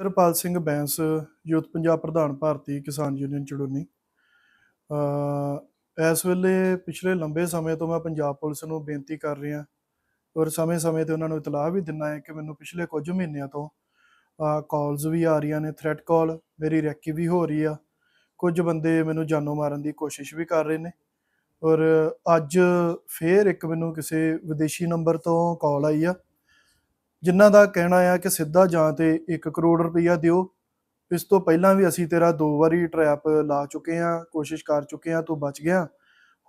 Harpal Singh Bains, youth Punjab ਪ੍ਰਧਾਨ ਭਾਰਤੀ ਕਿਸਾਨ union Chaduni. ਇਸ ਵੇਲੇ ਪਿਛਲੇ ਲੰਬੇ ਸਮੇਂ ਤੋਂ ਮੈਂ ਪੰਜਾਬ ਪੁਲਿਸ ਨੂੰ ਬੇਨਤੀ ਕਰ ਰਿਹਾ ਔਰ ਸਮੇਂ-ਸਮੇਂ ਤੇ ਉਹਨਾਂ ਨੂੰ ਇਤਲਾਹ ਵੀ ਦਿੰਨਾ ਹੈ ਕਿ ਮੈਨੂੰ ਪਿਛਲੇ ਕੁਝ ਮਹੀਨਿਆਂ ਤੋਂ ਕਾਲਸ ਵੀ ਆ ਰਹੀਆਂ ਨੇ ਥ੍ਰੈਟ ਕਾਲ ਮੇਰੀ ਰੈਕੀ ਵੀ ਹੋ ਰਹੀ ਆ। ਕੁਝ ਬੰਦੇ ਮੈਨੂੰ ਜਾਨੋਂ ਮਾਰਨ ਦੀ ਕੋਸ਼ਿਸ਼ ਵੀ ਕਰ ਰਹੇ ਨੇ ਔਰ ਅੱਜ ਫੇਰ ਇੱਕ ਮੈਨੂੰ ਕਿਸੇ ਵਿਦੇਸ਼ੀ ਨੰਬਰ ਤੋਂ ਕਾਲ ਆਈ ਆ। ਜਿਨ੍ਹਾਂ ਦਾ ਕਹਿਣਾ ਆ ਕਿ ਸਿੱਧਾ ਜਾਂ ਤੇ 1 ਕਰੋੜ ਰੁਪਈਆ ਦਿਓ। ਇਸ ਤੋਂ ਪਹਿਲਾਂ ਵੀ ਅਸੀਂ ਤੇਰਾ ਦੋ ਵਾਰੀ ਟਰੈਪ ਲਾ ਚੁੱਕੇ ਆ ਕੋਸ਼ਿਸ਼ ਕਰ ਚੁੱਕੇ ਆ ਤੂੰ ਬਚ ਗਿਆ।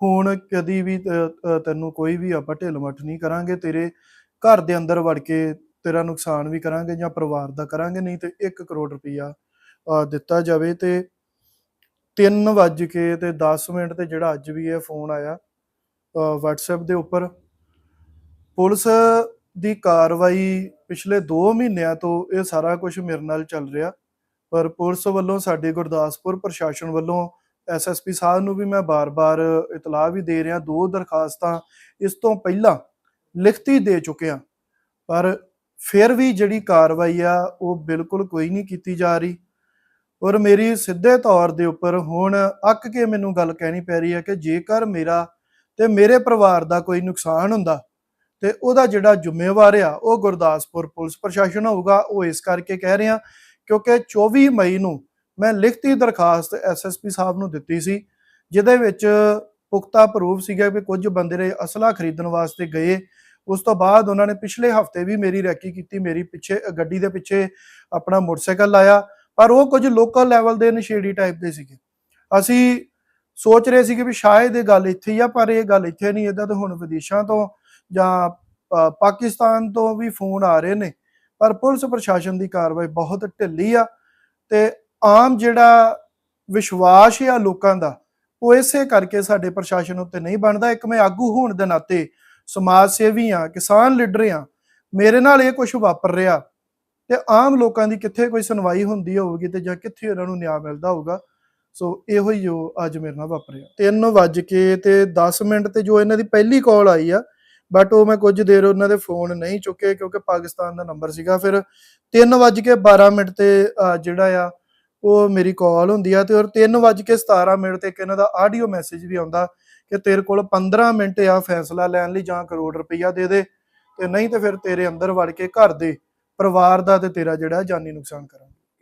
ਹੁਣ ਕਦੀ ਵੀ ਤੈਨੂੰ ਕੋਈ ਵੀ ਆਪਾਂ ਢਿੱਲ ਮੱਠ ਨਹੀਂ ਕਰਾਂਗੇ ਤੇਰੇ ਘਰ ਦੇ ਅੰਦਰ ਵੜ ਕੇ ਤੇਰਾ ਨੁਕਸਾਨ ਵੀ ਕਰਾਂਗੇ ਜਾਂ ਪਰਿਵਾਰ ਦਾ ਕਰਾਂਗੇ ਨਹੀਂ ਤੇ 1 ਕਰੋੜ ਰੁਪਈਆ ਦਿੱਤਾ ਜਾਵੇ ਤੇ 3 ਵੱਜ ਕੇ ਤੇ 10 ਮਿੰਟ ਤੇ ਜਿਹੜਾ ਅੱਜ ਵੀ ਇਹ ਫੋਨ ਆਇਆ ਅ, WhatsApp ਦੇ ਉੱਪਰ। ਪੁਲਿਸ ਦੀ ਕਾਰਵਾਈ ਪਿਛਲੇ 2 ਮਹੀਨਿਆਂ ਤੋਂ ਇਹ ਸਾਰਾ ਕੁਝ ਮੇਰੇ ਨਾਲ ਚੱਲ ਰਿਹਾ। ਪਰ ਪੁਲਿਸ ਵੱਲੋਂ ਸਾਡੇ ਗੁਰਦਾਸਪੁਰ ਪ੍ਰਸ਼ਾਸਨ ਵੱਲੋਂ ਐਸਐਸਪੀ ਸਾਹਿਬ ਨੂੰ ਵੀ ਮੈਂ ਬਾਰ-ਬਾਰ ਇਤਲਾਹ ਵੀ ਦੇ ਰਿਹਾ, ਦੋ ਦਰਖਾਸਤਾਂ ਇਸ ਤੋਂ ਪਹਿਲਾਂ ਲਿਖਤੀ ਦੇ ਚੁੱਕਿਆ ਪਰ ਫਿਰ ਵੀ ਜਿਹੜੀ ਕਾਰਵਾਈ ਆ, ਉਹ ਬਿਲਕੁਲ ਕੋਈ ਨਹੀਂ ਕੀਤੀ ਜਾ ਰਹੀ। ਔਰ ਮੇਰੀ ਸਿੱਧੇ ਤੌਰ ਦੇ ਉੱਪਰ ਹੁਣ ਅੱਕ ਕੇ ਮੈਨੂੰ ਗੱਲ ਕਹਿਣੀ ਪੈ ਰਹੀ ਹੈ ਕਿ ਜੇਕਰ ਮੇਰਾ ਤੇ ਮੇਰੇ ਪਰਿਵਾਰ ਦਾ ਕੋਈ ਨੁਕਸਾਨ ਹੁੰਦਾ ਤੇ ਉਹਦਾ ਜਿਹੜਾ ਜ਼ਿੰਮੇਵਾਰ ਆ, ਉਹ ਗੁਰਦਾਸਪੁਰ ਪੁਲਿਸ ਪ੍ਰਸ਼ਾਸਨ ਹੋਊਗਾ। ਉਹ ਇਸ ਕਰਕੇ ਕਹਿ ਰਿਹਾ, ਕਿਉਂਕਿ 24 ਮਈ ਨੂੰ ਮੈਂ ਲਿਖਤੀ ਦਰਖਾਸਤ ਐਸਐਸਪੀ ਸਾਹਿਬ ਨੂੰ ਦਿੱਤੀ ਸੀ, ਜਿਹਦੇ ਵਿੱਚ ਪੁਖਤਾ ਪ੍ਰੂਫ ਸੀਗਾ ਕਿ ਕੁਝ ਬੰਦੇ ਨੇ ਅਸਲਾ ਖਰੀਦਣ ਵਾਸਤੇ ਗਏ। ਉਸ ਤੋਂ ਬਾਅਦ ਉਹਨਾਂ ਨੇ ਪਿਛਲੇ ਹਫ਼ਤੇ ਵੀ ਮੇਰੀ ਰੈਕੀ ਕੀਤੀ, ਮੇਰੀ ਪਿੱਛੇ ਗੱਡੀ ਦੇ ਪਿੱਛੇ ਆਪਣਾ ਮੋਟਰਸਾਈਕਲ ਲਾਇਆ, ਪਰ ਉਹ ਕੁਝ ਲੋਕਲ ਲੈਵਲ ਦੇ ਨਸ਼ੇੜੀ ਟਾਈਪ ਦੇ ਸੀਗੇ। ਅਸੀਂ ਸੋਚ ਰਹੇ ਸੀ ਕਿ ਵੀ ਸ਼ਾਇਦ ਇਹ ਗੱਲ ਇੱਥੇ ਹੀ ਆ, ਪਰ ਇਹ ਗੱਲ ਇੱਥੇ ਨਹੀਂ ਇਦਾਂ ਤਾਂ ਹੁਣ ਵਿਦੇਸ਼ਾਂ ਤੋਂ ਜਾਂ ਪਾਕਿਸਤਾਨ ਤੋਂ ਵੀ ਫੋਨ ਆ ਰਹੇ ਨੇ, ਪਰ ਪੁਲਿਸ ਪ੍ਰਸ਼ਾਸਨ ਦੀ ਕਾਰਵਾਈ ਬਹੁਤ ਢਿੱਲੀ ਆ ਤੇ ਆਮ ਜਿਹੜਾ ਵਿਸ਼ਵਾਸ ਆ ਲੋਕਾਂ ਦਾ, ਉਹ ਇਸੇ ਕਰਕੇ ਸਾਡੇ ਪ੍ਰਸ਼ਾਸਨ ਉੱਤੇ ਨਹੀਂ ਬਣਦਾ। ਇੱਕ ਮੈਂ ਆਗੂ ਹੋਣ ਦੇ ਨਾਤੇ ਸਮਾਜ ਸੇਵੀ ਆ, ਕਿਸਾਨ ਲੀਡਰ ਆ, ਮੇਰੇ ਨਾਲ ਇਹ ਕੁਝ ਵਾਪਰ ਰਿਹਾ ਤੇ ਆਮ ਲੋਕਾਂ ਦੀ ਕਿੱਥੇ ਕੋਈ ਸੁਣਵਾਈ ਹੁੰਦੀ ਹੋਊਗੀ ਤੇ ਜਾਂ ਕਿੱਥੇ ਉਹਨਾਂ ਨੂੰ ਨਿਆਂ ਮਿਲਦਾ ਹੋਊਗਾ, ਸੋ ਇਹੋ ਹੀ ਜੋ ਅੱਜ ਮੇਰੇ ਨਾਲ ਵਾਪਰਿਆ। 3 ਵੱਜ ਕੇ ਤੇ 10 ਮਿੰਟ ਤੇ ਜੋ ਇਹਨਾਂ ਦੀ ਪਹਿਲੀ ਕਾਲ ਆਈ ਆ ਬਟ ਉਹ ਮੈਂ ਕੁਝ ਦੇਰ ਉਹਨਾਂ ਦੇ ਫੋਨ ਨਹੀਂ ਚੁੱਕੇ ਕਿਉਂਕਿ ਪਾਕਿਸਤਾਨ ਦਾ ਨੰਬਰ ਸੀਗਾ। ਫਿਰ 3 ਵੱਜ ਕੇ 12 ਮਿੰਟ ਤੇ ਜਿਹੜਾ ਆ, ਉਹ ਮੇਰੀ ਕਾਲ ਹੁੰਦੀ ਆ ਤੇ ਔਰ 3 ਵੱਜ ਕੇ 17 ਮਿੰਟ ਤੇ ਇੱਕ ਇਹਨਾਂ ਦਾ ਆਡੀਓ ਮੈਸੇਜ ਵੀ ਆਉਂਦਾ ਕਿ ਤੇਰੇ ਕੋਲ 15 ਮਿੰਟ ਆ ਫੈਸਲਾ ਲੈਣ ਲਈ ਜਾਂ ਕਰੋੜ ਰੁਪਈਆ ਦੇ ਦੇ ਤੇ ਨਹੀਂ ਤੇ ਫਿਰ ਤੇਰੇ ਅੰਦਰ ਵੜ ਕੇ ਘਰ ਦੇ ਪਰਿਵਾਰ ਦਾ ਤੇ ਤੇਰਾ ਜਿਹੜਾ ਜਾਨੀ ਨੁਕਸਾਨ ਕਰਾਂਗੇ।